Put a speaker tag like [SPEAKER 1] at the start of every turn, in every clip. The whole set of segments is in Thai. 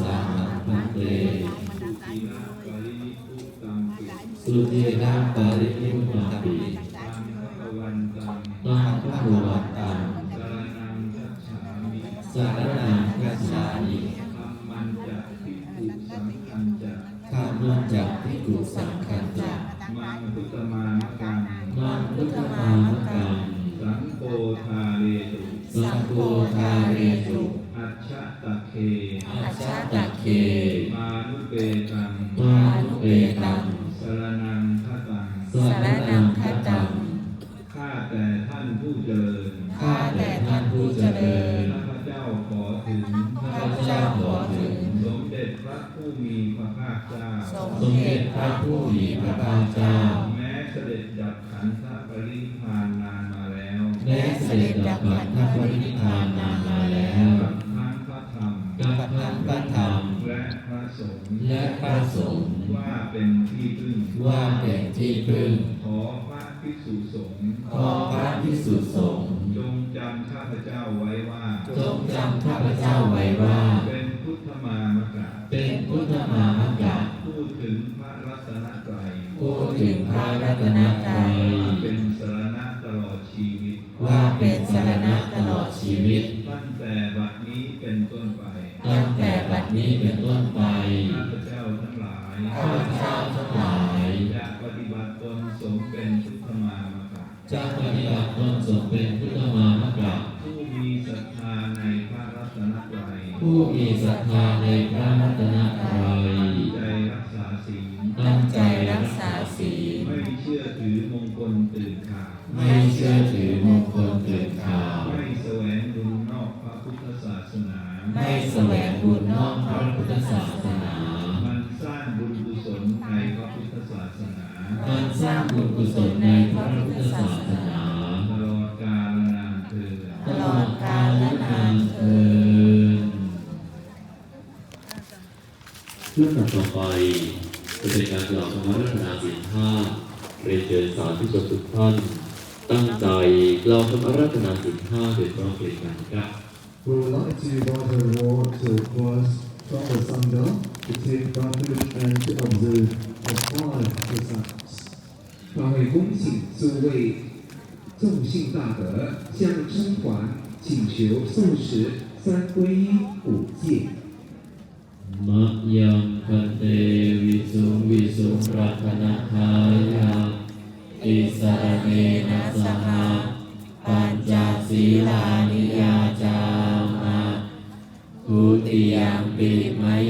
[SPEAKER 1] สานังพันเต
[SPEAKER 2] ทีละปรินิพุตังปิ
[SPEAKER 1] สุตินาปริยิมาปิ
[SPEAKER 2] ตังพระวันตัง
[SPEAKER 1] ตังพระโหวันตัง
[SPEAKER 2] สรนังคัจฉามิ
[SPEAKER 1] สารนังกัจฉามิ
[SPEAKER 2] ธัมมันจะภิกขุสังฆันจะ
[SPEAKER 1] ข้ามันจากพิกุสังขันจะ
[SPEAKER 2] มังพุทธมามะกัง
[SPEAKER 1] มังพุทธมามะกัง
[SPEAKER 2] สังโฆทาเรตุ
[SPEAKER 1] สังโฆทาเรตุ
[SPEAKER 2] อัชชะตะ เค
[SPEAKER 1] อัจฉตะเค
[SPEAKER 2] มานุเปตัง
[SPEAKER 1] มานุเปตัง
[SPEAKER 2] สรนังคตัง
[SPEAKER 1] สารนังคัจจัง
[SPEAKER 2] ข้าแต่ท่านผู้เจริญ
[SPEAKER 1] ข้าแต่ท่านผู้เจริญ
[SPEAKER 2] ข้าพเจ้าขอถึง
[SPEAKER 1] ข้าพเจ้าขอถึง
[SPEAKER 2] สมเด็จพระผู้มีพระภาคเจ้า
[SPEAKER 1] สมเด็จพระผู้มีพระภาคเจ้า
[SPEAKER 2] มกับทั้งพระธรรม และพระสงฆ์
[SPEAKER 1] และพระสงฆ์
[SPEAKER 2] ว่าเป็นที่พึ่ง
[SPEAKER 1] ว่าเป็นที่พึ่ง
[SPEAKER 2] ขอพระภิกษุสงฆ์
[SPEAKER 1] ขอพระพิสุสงฆ์
[SPEAKER 2] จงจำข้าพเจ้าไว้ว่า
[SPEAKER 1] จงจำข้าพเจ้าไว้ว่า
[SPEAKER 2] เป็นพุทธมามกะ
[SPEAKER 1] เป็นพุทธมามกะ
[SPEAKER 2] พูดถึงพระรัตนตรัย
[SPEAKER 1] พูดถึงพระรัตนตรัย
[SPEAKER 2] นี้
[SPEAKER 1] เป็นต้
[SPEAKER 2] นไปข้าพเจ้าทั้งหลาย
[SPEAKER 1] ข้าพเจ้าทั้งหลาย
[SPEAKER 2] จะปฏิบัติตนสมเป็นพุทธมามกะ
[SPEAKER 1] จะปฏิบัติตนสมเป็นพุทธมามกะ
[SPEAKER 2] ผู้มีศรัทธาในพระรัตนตรัย
[SPEAKER 1] ผู้มีศรัทธาในพระรัตนตรัย
[SPEAKER 2] ใจรักษาศีล
[SPEAKER 1] ตั้งใจรักษาศีล
[SPEAKER 2] ไม่เชื่อถือมงคลตื่นข่าว
[SPEAKER 1] ไม่เชื่อถือมงคลตื่นข่าว
[SPEAKER 2] ไม่แสวงบุญนอกพระพุทธศาสนา
[SPEAKER 1] ไม่แสวง บุญนอกพระพุทธศาสนา
[SPEAKER 2] มันสร้างบุญกุศลในพระพุทธศาสนา
[SPEAKER 1] มันสร้างบุญกุศลในพระพุทธศาสนา
[SPEAKER 2] ตลอดกาลนานเถิด
[SPEAKER 1] ตลอดกาลนานเทินเรื่องต่อไปจะเป็นการกล่าวคำว่ารัตนาสินห้าเรียนเชิญสาธุชนทุกท่าน ตั้งใจกล่าวคำว่ารัตนาสินห้าโดยพร้อมเพรียงกันครับ
[SPEAKER 3] We would like to invite everyone to cross from the Sangha to take refuge and to observe the five precepts.
[SPEAKER 4] 法会恭请诸位众信大德向称还请求受持三皈依五戒。
[SPEAKER 1] ยมปิมะยั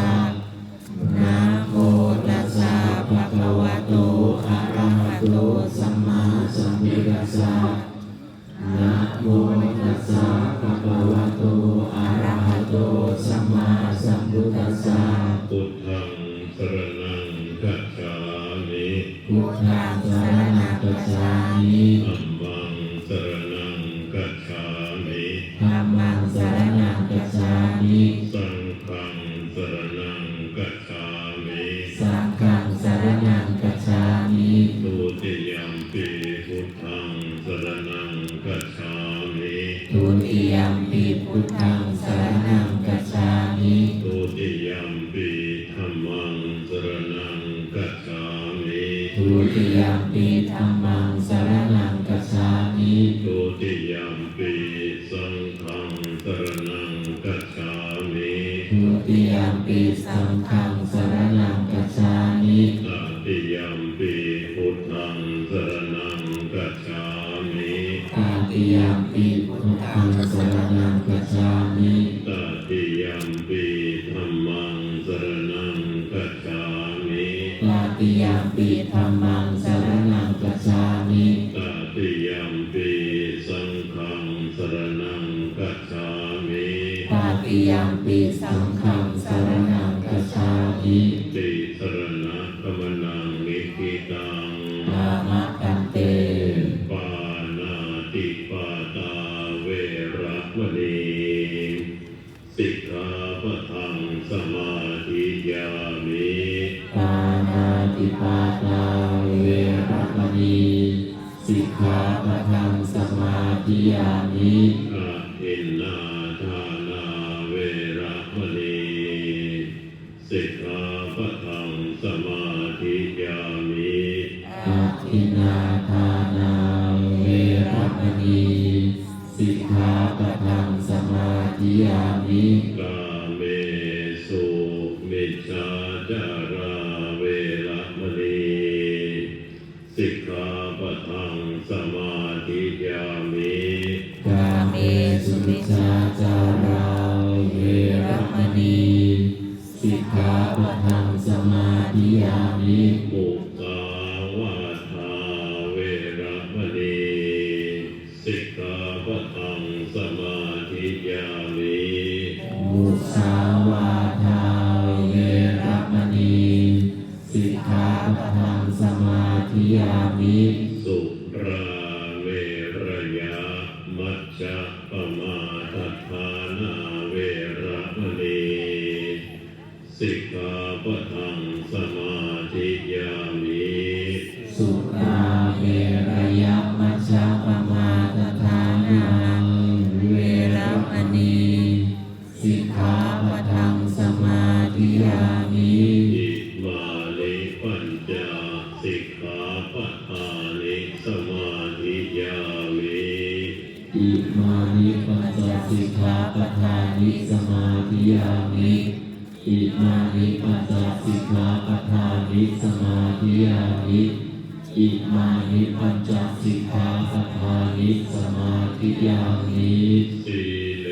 [SPEAKER 5] ะ
[SPEAKER 1] พุทธั
[SPEAKER 5] งสรณังคัจฉามิ
[SPEAKER 1] พุทธังสรณังคัจฉามิ
[SPEAKER 5] ธัมมังสรณังคัจฉามิ
[SPEAKER 1] ธัมมังสรณังคัจฉามิ
[SPEAKER 5] สังฆังสรณัง ปีธัม
[SPEAKER 1] มังสรณังคัจฉามิ
[SPEAKER 5] ทุติยมปิธัมมังสรณังคัจฉามิ
[SPEAKER 1] ทุติยัมปีสัง
[SPEAKER 5] ฆังสรณังคัจฉามิ
[SPEAKER 1] ททุติยมปีสังฆัง
[SPEAKER 5] ตา
[SPEAKER 1] ติยมปีธัม
[SPEAKER 5] มังสรณังกัจฉามิ
[SPEAKER 1] ตติยัมปีสัง
[SPEAKER 5] ฆังสรณังกัจฉามิ
[SPEAKER 1] ตาติยมปีสังฆังสรณังกัจฉามิ
[SPEAKER 5] ติสรณะกมนังนิพิตัง
[SPEAKER 1] อามะกันเต
[SPEAKER 5] ปานาติปาตาเวระมณีสิกขาปะทังสมาธิยามิ
[SPEAKER 1] ปา นาติปาตาเวรมณีสิกขาปะทังสมาธิยามิ
[SPEAKER 5] อาทินนาทานาเวระมณีสิกขาปะทังสมาธิยามิ
[SPEAKER 1] อาทินนาทานาเวรมณีสิกขาปะทังสมาธิยามิ
[SPEAKER 5] กาเมสุมิจฉาจา สมาธิยามิ
[SPEAKER 1] มุตาวาทา
[SPEAKER 5] เวระมณีสิกขาปะทังสมาธิยามิ
[SPEAKER 1] มุสาวาทาามิ
[SPEAKER 5] อิมานิปัญจสิกขาปทานิสมาธิยามิ
[SPEAKER 1] อิมานิปัญจสิกขาปทานิสมาธิยามิสีเล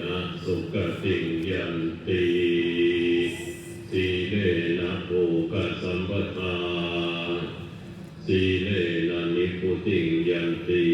[SPEAKER 1] นะสุขติยันติสีเลนะโภกสัมปทาสีเลนะนิ
[SPEAKER 5] พุติยันติ